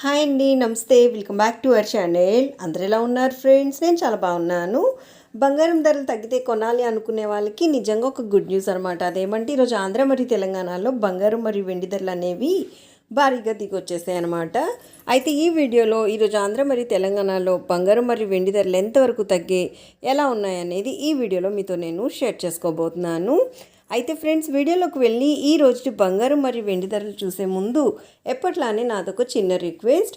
Hi అండి నమస్తే. Welcome back to our channel అందరు ఎలా ఉన్నారు ఫ్రెండ్స్ నేను చాలా బాగున్నాను. బంగారం ధరలు తగ్గితే కొనాలి అనుకునే వాళ్ళకి నిజంగా ఒక గుడ్ న్యూస్ అనమాట అదేమంటే ఈరోజు ఆంధ్ర మరియు తెలంగాణలో బంగారం మరియు వెండి ధరలు అనేవి భారీగా దిగొచ్చేసాయి అనమాట అయితే ఈ వీడియోలో ఈరోజు ఆంధ్ర మరియు తెలంగాణలో బంగారం మరియు వెండి ధరలు ఎంతవరకు తగ్గే ఎలా ఉన్నాయనేది ఈ వీడియోలో మీతో నేను షేర్ చేసుకోబోతున్నాను. అయితే ఫ్రెండ్స్ వీడియోలోకి వెళ్ళి ఈ రోజు బంగారం మరియు వెండి ధరలు చూసే ముందు ఎప్పట్లానే నాదొక చిన్న రిక్వెస్ట్.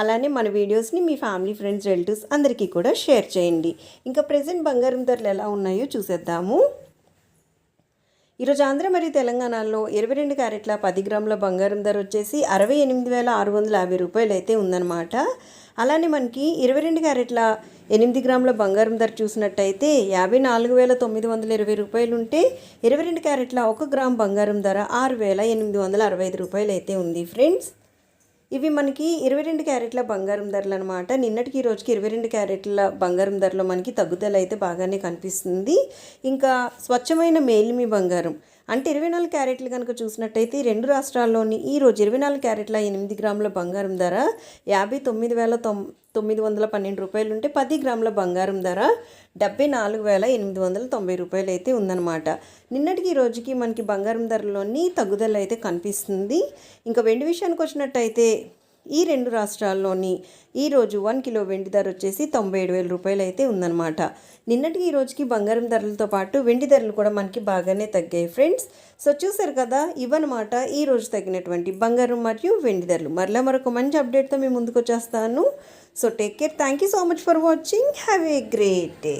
అలానే మన వీడియోస్ని మీ ఫ్యామిలీ ఫ్రెండ్స్ రిలేటివ్స్ అందరికీ కూడా షేర్ చేయండి. ఇంకా ప్రజెంట్ బంగారం ధరలు ఎలా ఉన్నాయో చూసేద్దాము. ఈరోజు ఆంధ్ర మరియు తెలంగాణలో ఇరవై రెండు క్యారెట్ల పది గ్రాముల బంగారం ధర వచ్చేసి అరవై ఎనిమిది వేల ఆరు వందల యాభై రూపాయలు అయితే ఉందన్నమాట. అలానే మనకి ఇరవై రెండు క్యారెట్ల ఎనిమిది గ్రాముల బంగారం ధర చూసినట్టయితే యాభై నాలుగు వేల తొమ్మిది వందల ఇరవై రూపాయలు ఉంటే ఇరవై రెండు క్యారెట్ల ఒక గ్రామ్ బంగారం ధర ఆరు వేల ఎనిమిది వందల అరవై ఐదు రూపాయలు అయితే ఉంది. ఫ్రెండ్స్ ఇవి మనకి ఇరవై రెండు క్యారెట్ల బంగారం ధరలు అనమాట నిన్నటికి ఈ రోజుకి ఇరవై రెండు క్యారెట్ల బంగారం ధరలో మనకి తగ్గుదల అయితే బాగానే కనిపిస్తుంది. ఇంకా స్వచ్ఛమైన మేలిమి బంగారం. అంటే ఇరవై నాలుగు క్యారెట్లు కనుక చూసినట్టయితే రెండు రాష్ట్రాల్లోని ఈ రోజు ఇరవై నాలుగు క్యారెట్ల ఎనిమిది గ్రాముల బంగారం ధర యాభై తొమ్మిది వేల తొమ్ తొమ్మిది వందల పన్నెండు రూపాయలు ఉంటే పది గ్రాముల బంగారం ధర డెబ్బై నాలుగు వేల ఎనిమిది వందల తొంభై రూపాయలు అయితే ఉందన్నమాట. నిన్నటికి ఈ రోజుకి మనకి బంగారం ధరలోని తగ్గుదల అయితే కనిపిస్తుంది. ఇంకా వెండి విషయానికి వచ్చినట్టయితే ఈ రెండు రాష్ట్రాల్లోని ఈరోజు వన్ కిలో వెండి ధర వచ్చేసి తొంభై ఏడు వేల రూపాయలు అయితే ఉందన్నమాట. నిన్నటికి ఈ రోజుకి బంగారం ధరలతో పాటు వెండి ధరలు కూడా మనకి బాగానే తగ్గాయి ఫ్రెండ్స్. సో చూసారు కదా ఇవన్నమాట ఈ రోజు తగ్గినటువంటి బంగారం మరియు వెండి ధరలు. మరలా మరొక మంచి అప్డేట్తో మేము ముందుకు వచ్చేస్తాను. So take care. Thank you so much for watching. Have a great day.